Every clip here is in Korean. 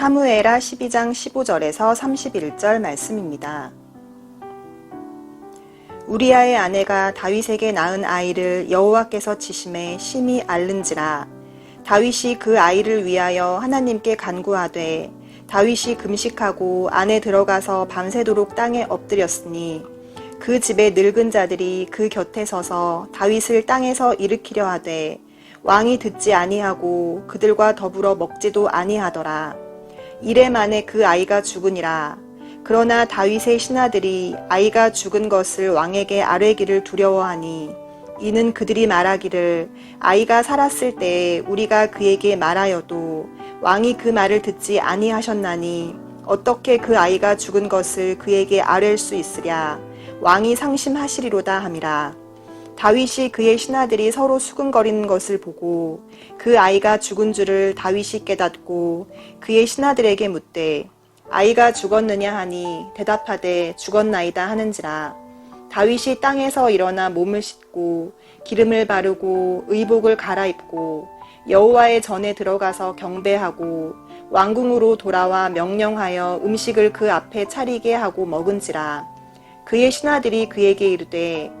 사무에라 12장 15절에서 31절 말씀입니다. 우리아의 아내가 다윗에게 낳은 아이를 여호와께서 치심에 심히 앓는지라 다윗이 그 아이를 위하여 하나님께 간구하되 다윗이 금식하고 안에 들어가서 밤새도록 땅에 엎드렸으니 그 집의 늙은 자들이 그 곁에 서서 다윗을 땅에서 일으키려 하되 왕이 듣지 아니하고 그들과 더불어 먹지도 아니하더라. 이래 만에 그 아이가 죽으니라. 그러나 다윗의 신하들이 아이가 죽은 것을 왕에게 아뢰기를 두려워하니 이는 그들이 말하기를 아이가 살았을 때에 우리가 그에게 말하여도 왕이 그 말을 듣지 아니하셨나니 어떻게 그 아이가 죽은 것을 그에게 아뢰 수 있으랴 왕이 상심하시리로다 함이라 다윗이 그의 신하들이 서로 수근거리는 것을 보고 그 아이가 죽은 줄을 다윗이 깨닫고 그의 신하들에게 묻되 아이가 죽었느냐 하니 대답하되 죽었나이다 하는지라. 다윗이 땅에서 일어나 몸을 씻고 기름을 바르고 의복을 갈아입고 여호와의 전에 들어가서 경배하고 왕궁으로 돌아와 명령하여 음식을 그 앞에 차리게 하고 먹은지라. 그의 신하들이 그에게 이르되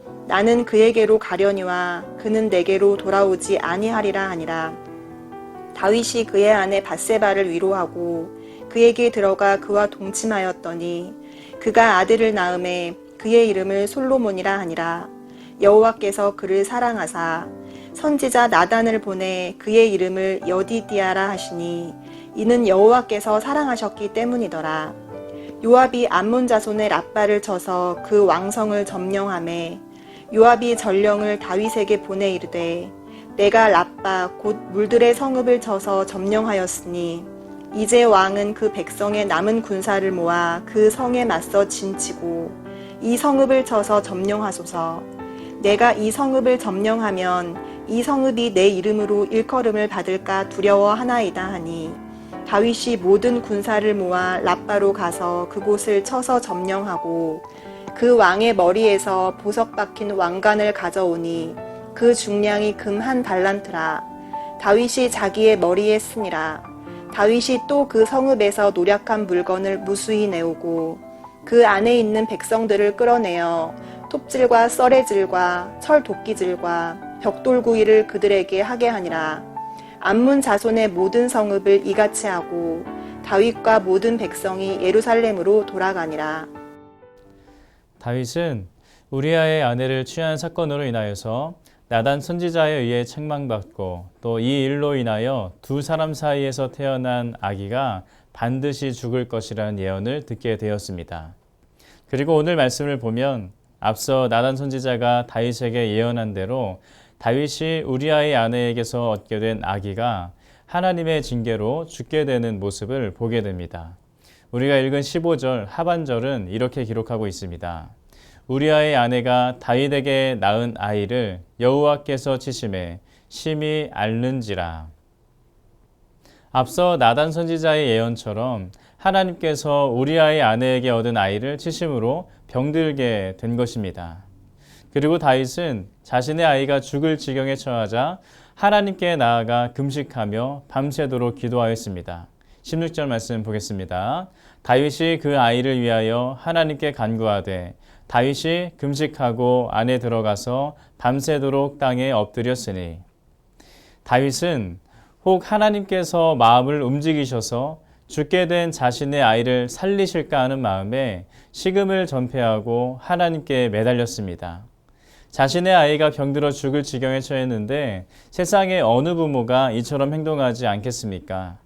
나는 그에게로 가려니와 그는 내게로 돌아오지 아니하리라 하니라. 다윗이 그의 아내 바세바를 위로하고 그에게 들어가 그와 동침하였더니 그가 아들을 낳음에 그의 이름을 솔로몬이라 하니라. 여호와께서 그를 사랑하사 선지자 나단을 보내 그의 이름을 여디디아라 하시니 이는 여호와께서 사랑하셨기 때문이더라. 요압이 암몬 자손의 라빠를 쳐서 그 왕성을 점령함에 요압이 전령을 다윗에게 보내 이르되 내가 라빠 곧 물들의 성읍을 쳐서 점령하였으니 이제 왕은 그 백성의 남은 군사를 모아 그 성에 맞서 진치고 이 성읍을 쳐서 점령하소서. 내가 이 성읍을 점령하면 이 성읍이 내 이름으로 일컬음을 받을까 두려워하나이다 하니 다윗이 모든 군사를 모아 라빠로 가서 그곳을 쳐서 점령하고 그 왕의 머리에서 보석 박힌 왕관을 가져오니 그 중량이 금 한 달란트라. 다윗이 자기의 머리에 쓰니라. 다윗이 또 그 성읍에서 노력한 물건을 무수히 내오고 그 안에 있는 백성들을 끌어내어 톱질과 썰애질과 철 도끼질과 벽돌구이를 그들에게 하게 하니라. 암문 자손의 모든 성읍을 이같이 하고 다윗과 모든 백성이 예루살렘으로 돌아가니라 다윗은 우리아의 아내를 취한 사건으로 인하여서 나단 선지자에 의해 책망받고 또 이 일로 인하여 두 사람 사이에서 태어난 아기가 반드시 죽을 것이라는 예언을 듣게 되었습니다. 그리고 오늘 말씀을 보면 앞서 나단 선지자가 다윗에게 예언한 대로 다윗이 우리아의 아내에게서 얻게 된 아기가 하나님의 징계로 죽게 되는 모습을 보게 됩니다. 우리가 읽은 15절 하반절은 이렇게 기록하고 있습니다. 우리아의 아내가 다윗에게 낳은 아이를 여호와께서 치심에 심히 앓는지라. 앞서 나단 선지자의 예언처럼 하나님께서 우리아의 아내에게 얻은 아이를 치심으로 병들게 된 것입니다. 그리고 다윗은 자신의 아이가 죽을 지경에 처하자 하나님께 나아가 금식하며 밤새도록 기도하였습니다. 16절 말씀 보겠습니다. 다윗이 그 아이를 위하여 하나님께 간구하되 다윗이 금식하고 안에 들어가서 밤새도록 땅에 엎드렸으니 다윗은 혹 하나님께서 마음을 움직이셔서 죽게 된 자신의 아이를 살리실까 하는 마음에 식음을 전폐하고 하나님께 매달렸습니다. 자신의 아이가 병들어 죽을 지경에 처했는데 세상의 어느 부모가 이처럼 행동하지 않겠습니까?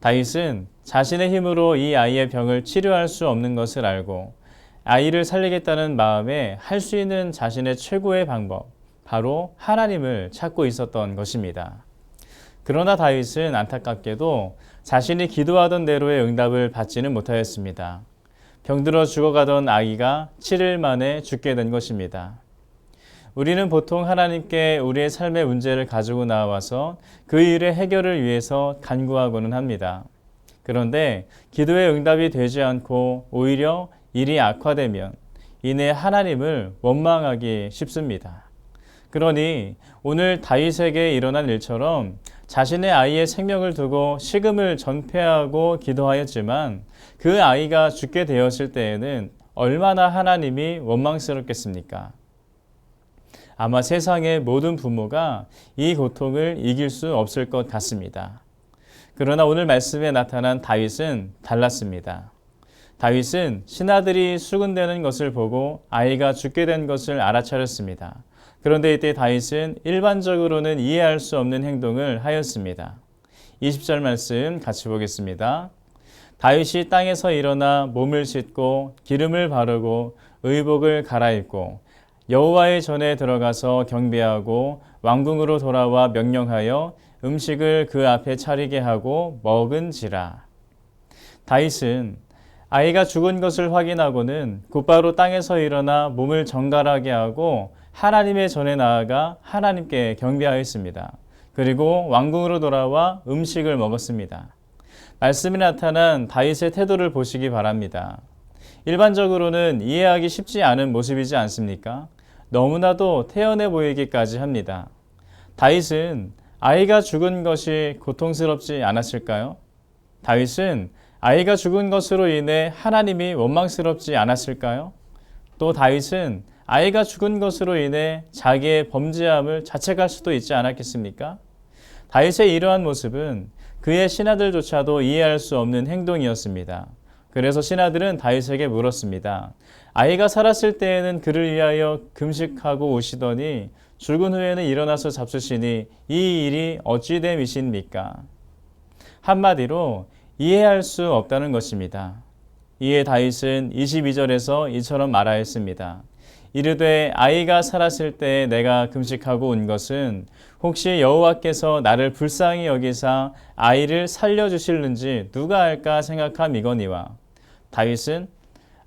다윗은 자신의 힘으로 이 아이의 병을 치료할 수 없는 것을 알고 아이를 살리겠다는 마음에 할 수 있는 자신의 최고의 방법, 바로 하나님을 찾고 있었던 것입니다. 그러나 다윗은 안타깝게도 자신이 기도하던 대로의 응답을 받지는 못하였습니다. 병들어 죽어가던 아기가 7일 만에 죽게 된 것입니다. 우리는 보통 하나님께 우리의 삶의 문제를 가지고 나와서 그 일의 해결을 위해서 간구하고는 합니다. 그런데 기도의 응답이 되지 않고 오히려 일이 악화되면 이내 하나님을 원망하기 쉽습니다. 그러니 오늘 다윗에게 일어난 일처럼 자신의 아이의 생명을 두고 식음을 전폐하고 기도하였지만 그 아이가 죽게 되었을 때에는 얼마나 하나님이 원망스럽겠습니까? 아마 세상의 모든 부모가 이 고통을 이길 수 없을 것 같습니다. 그러나 오늘 말씀에 나타난 다윗은 달랐습니다. 다윗은 신하들이 수군대는 것을 보고 아이가 죽게 된 것을 알아차렸습니다. 그런데 이때 다윗은 일반적으로는 이해할 수 없는 행동을 하였습니다. 20절 말씀 같이 보겠습니다. 다윗이 땅에서 일어나 몸을 씻고 기름을 바르고 의복을 갈아입고 여호와의 전에 들어가서 경배하고 왕궁으로 돌아와 명령하여 음식을 그 앞에 차리게 하고 먹은지라. 다윗은 아이가 죽은 것을 확인하고는 곧바로 땅에서 일어나 몸을 정갈하게 하고 하나님의 전에 나아가 하나님께 경배하였습니다. 그리고 왕궁으로 돌아와 음식을 먹었습니다. 말씀에 나타난 다윗의 태도를 보시기 바랍니다. 일반적으로는 이해하기 쉽지 않은 모습이지 않습니까? 너무나도 태연해 보이기까지 합니다. 다윗은 아이가 죽은 것이 고통스럽지 않았을까요? 다윗은 아이가 죽은 것으로 인해 하나님이 원망스럽지 않았을까요? 또 다윗은 아이가 죽은 것으로 인해 자기의 범죄함을 자책할 수도 있지 않았겠습니까? 다윗의 이러한 모습은 그의 신하들조차도 이해할 수 없는 행동이었습니다. 그래서 신하들은 다윗에게 물었습니다. 아이가 살았을 때에는 그를 위하여 금식하고 오시더니 죽은 후에는 일어나서 잡수시니 이 일이 어찌 됨이십니까? 한마디로 이해할 수 없다는 것입니다. 이에 다윗은 22절에서 이처럼 말하였습니다. 이르되 아이가 살았을 때 내가 금식하고 온 것은 혹시 여호와께서 나를 불쌍히 여기사 아이를 살려 주실는지 누가 알까 생각함이거니와 다윗은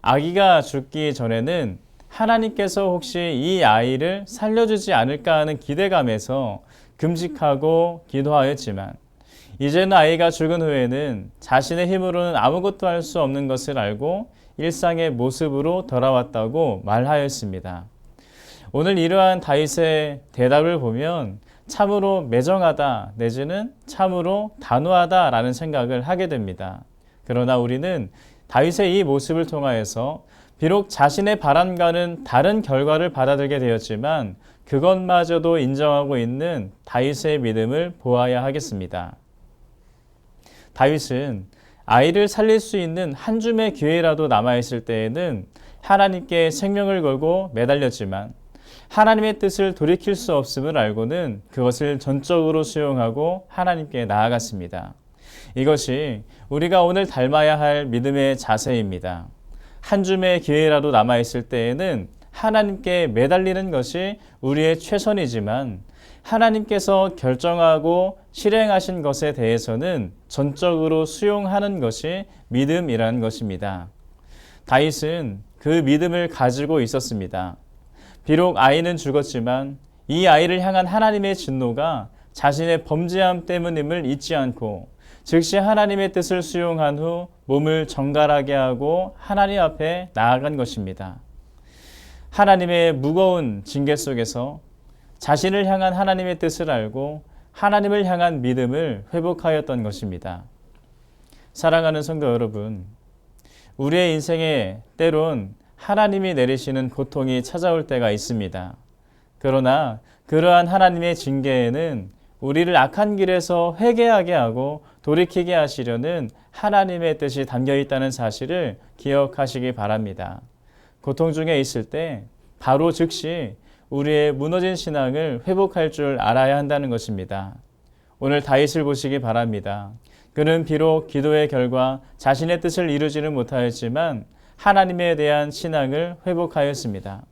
아기가 죽기 전에는 하나님께서 혹시 이 아이를 살려주지 않을까 하는 기대감에서 금식하고 기도하였지만 이제는 아이가 죽은 후에는 자신의 힘으로는 아무것도 할 수 없는 것을 알고 일상의 모습으로 돌아왔다고 말하였습니다. 오늘 이러한 다윗의 대답을 보면 참으로 매정하다 내지는 참으로 단호하다라는 생각을 하게 됩니다. 그러나 우리는 다윗의 이 모습을 통하여서 비록 자신의 바람과는 다른 결과를 받아들게 되었지만 그것마저도 인정하고 있는 다윗의 믿음을 보아야 하겠습니다. 다윗은 아이를 살릴 수 있는 한 줌의 기회라도 남아있을 때에는 하나님께 생명을 걸고 매달렸지만 하나님의 뜻을 돌이킬 수 없음을 알고는 그것을 전적으로 수용하고 하나님께 나아갔습니다. 이것이 우리가 오늘 닮아야 할 믿음의 자세입니다. 한 줌의 기회라도 남아있을 때에는 하나님께 매달리는 것이 우리의 최선이지만 하나님께서 결정하고 실행하신 것에 대해서는 전적으로 수용하는 것이 믿음이라는 것입니다. 다윗은 그 믿음을 가지고 있었습니다. 비록 아이는 죽었지만 이 아이를 향한 하나님의 진노가 자신의 범죄함 때문임을 잊지 않고 즉시 하나님의 뜻을 수용한 후 몸을 정갈하게 하고 하나님 앞에 나아간 것입니다. 하나님의 무거운 징계 속에서 자신을 향한 하나님의 뜻을 알고 하나님을 향한 믿음을 회복하였던 것입니다. 사랑하는 성도 여러분, 우리의 인생에 때론 하나님이 내리시는 고통이 찾아올 때가 있습니다. 그러나 그러한 하나님의 징계에는 우리를 악한 길에서 회개하게 하고 돌이키게 하시려는 하나님의 뜻이 담겨 있다는 사실을 기억하시기 바랍니다. 고통 중에 있을 때 바로 즉시 우리의 무너진 신앙을 회복할 줄 알아야 한다는 것입니다. 오늘 다윗을 보시기 바랍니다. 그는 비록 기도의 결과 자신의 뜻을 이루지는 못하였지만 하나님에 대한 신앙을 회복하였습니다.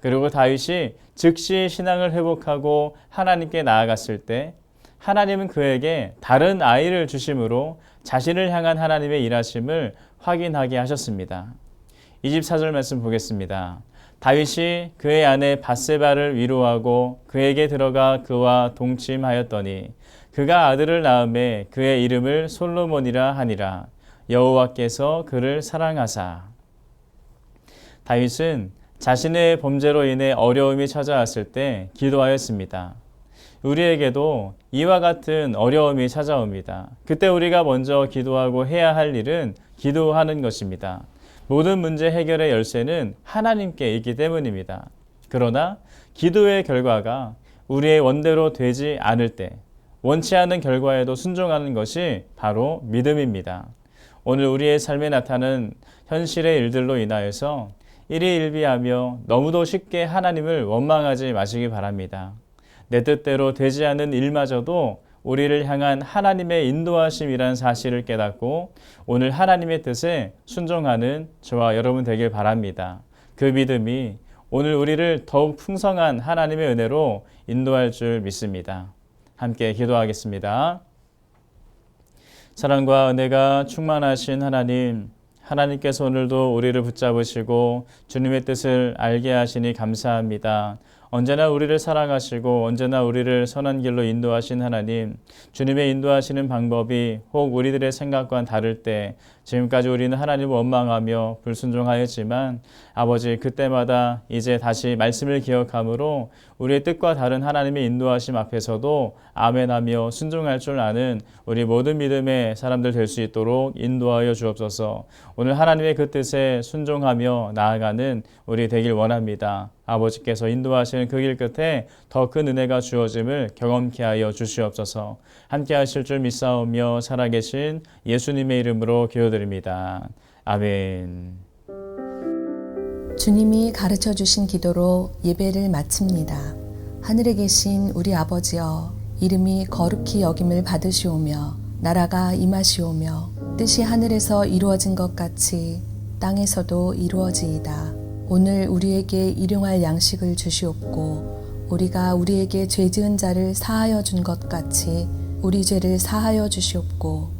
그리고 다윗이 즉시 신앙을 회복하고 하나님께 나아갔을 때 하나님은 그에게 다른 아이를 주심으로 자신을 향한 하나님의 일하심을 확인하게 하셨습니다. 24절 말씀 보겠습니다. 다윗이 그의 아내 바세바를 위로하고 그에게 들어가 그와 동침하였더니 그가 아들을 낳음에 그의 이름을 솔로몬이라 하니라 여호와께서 그를 사랑하사 다윗은 자신의 범죄로 인해 어려움이 찾아왔을 때 기도하였습니다. 우리에게도 이와 같은 어려움이 찾아옵니다. 그때 우리가 먼저 기도하고 해야 할 일은 기도하는 것입니다. 모든 문제 해결의 열쇠는 하나님께 있기 때문입니다. 그러나 기도의 결과가 우리의 원대로 되지 않을 때 원치 않은 결과에도 순종하는 것이 바로 믿음입니다. 오늘 우리의 삶에 나타나는 현실의 일들로 인하여서 일희일비하며 너무도 쉽게 하나님을 원망하지 마시기 바랍니다. 내 뜻대로 되지 않은 일마저도 우리를 향한 하나님의 인도하심이란 사실을 깨닫고 오늘 하나님의 뜻에 순종하는 저와 여러분 되길 바랍니다. 그 믿음이 오늘 우리를 더욱 풍성한 하나님의 은혜로 인도할 줄 믿습니다. 함께 기도하겠습니다. 사랑과 은혜가 충만하신 하나님, 하나님께서 오늘도 우리를 붙잡으시고 주님의 뜻을 알게 하시니 감사합니다. 언제나 우리를 사랑하시고 언제나 우리를 선한 길로 인도하신 하나님, 주님의 인도하시는 방법이 혹 우리들의 생각과는 다를 때 지금까지 우리는 하나님을 원망하며 불순종하였지만 아버지 그때마다 이제 다시 말씀을 기억함으로 우리의 뜻과 다른 하나님의 인도하심 앞에서도 아멘하며 순종할 줄 아는 우리 모든 믿음의 사람들 될 수 있도록 인도하여 주옵소서. 오늘 하나님의 그 뜻에 순종하며 나아가는 우리 되길 원합니다. 아버지께서 인도하시는 그 길 끝에 더 큰 은혜가 주어짐을 경험케 하여 주시옵소서. 함께 하실 줄 믿사오며 살아계신 예수님의 이름으로 기도드립니다. 아멘. 주님이 가르쳐 주신 기도로 예배를 마칩니다. 하늘에 계신 우리 아버지여, 이름이 거룩히 여김을 받으시오며, 나라가 임하시오며, 뜻이 하늘에서 이루어진 것 같이 땅에서도 이루어지이다. 오늘 우리에게 일용할 양식을 주시옵고, 우리가 우리에게 죄 지은 자를 사하여 준 것 같이 우리 죄를 사하여 주시옵고,